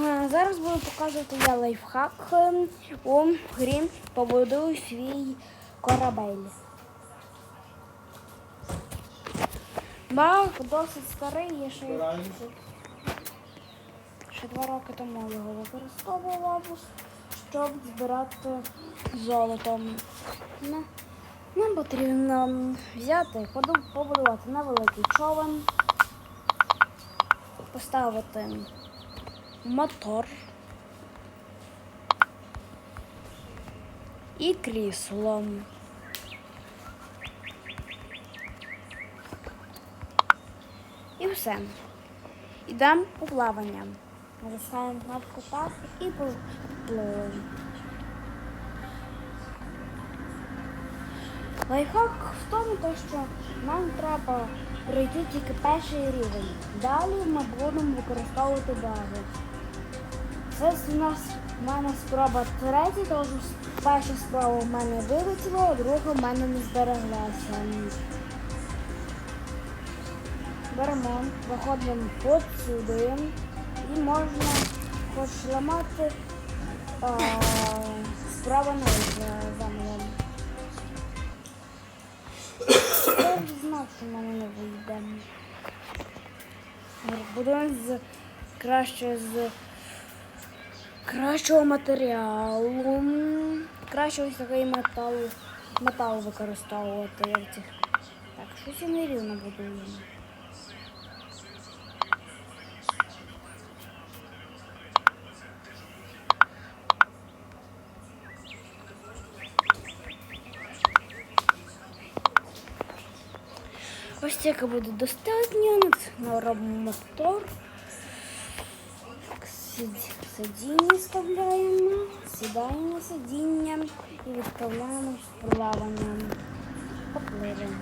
Е, Зараз буду показувати я лайфхак е, у грі побудую свій корабель. Баг досить старий, я ще, ще два роки тому його використовував, щоб збирати золото. Нам потрібно взяти, побудувати невеликий човен, поставити мотор і крісло. І все. Ідемо у плавання. Натискаємо кнопку так і попливемо. Лайфхак в тому, що нам треба пройти тільки перший рівень. Далі ми будемо використовувати баги. Це у нас в мене спроба третя, тому що перша спроба в мене вилетіла, друга в мене не збереглася. Беремо, виходимо от сюди і можна хоч ламати справа на замовом. Я вже знав, що в мене не вийде. Будемо краще з кращого матеріалу. Краще ось такий метал, метал використовувати. Як цих. Так, щось я нерівно будую. Ось тільки буде достатньо. Ми робимо мотор. Сид- Сидіння вставляємо, сідаємо на сидіння і відправляємо з плаванням. Попливемо.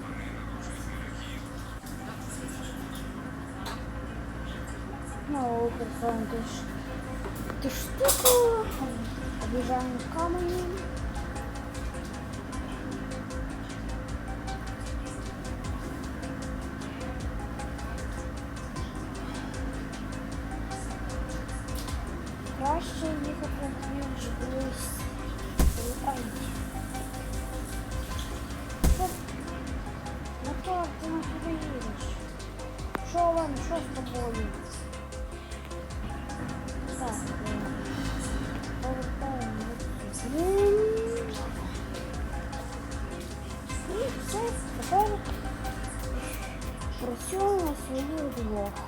Ну, ж ту штуку, обіжаємо камені. Краще їхати ніж колись летають. Мотор, ти на куди їдеш? Що вам, що з тобою? Так, е, повертаємо сюди. І все, тепер працюємо на своїх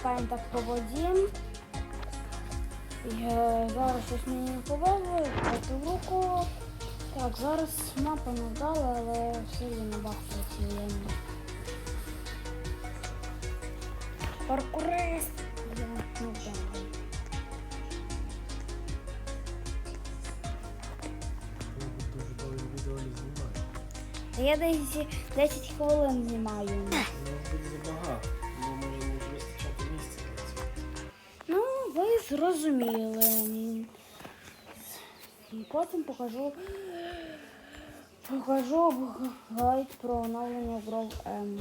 двох. Так по воді. Зараз щось мені не повезло, проти руку. Так, зараз мапа не вдала, але все рівно бах працює. Паркурист! Я десь 10 хвилин знімаю. Ну, забагато. Зрозуміли. Потім покажу покажу гайд про оновлення Grove M.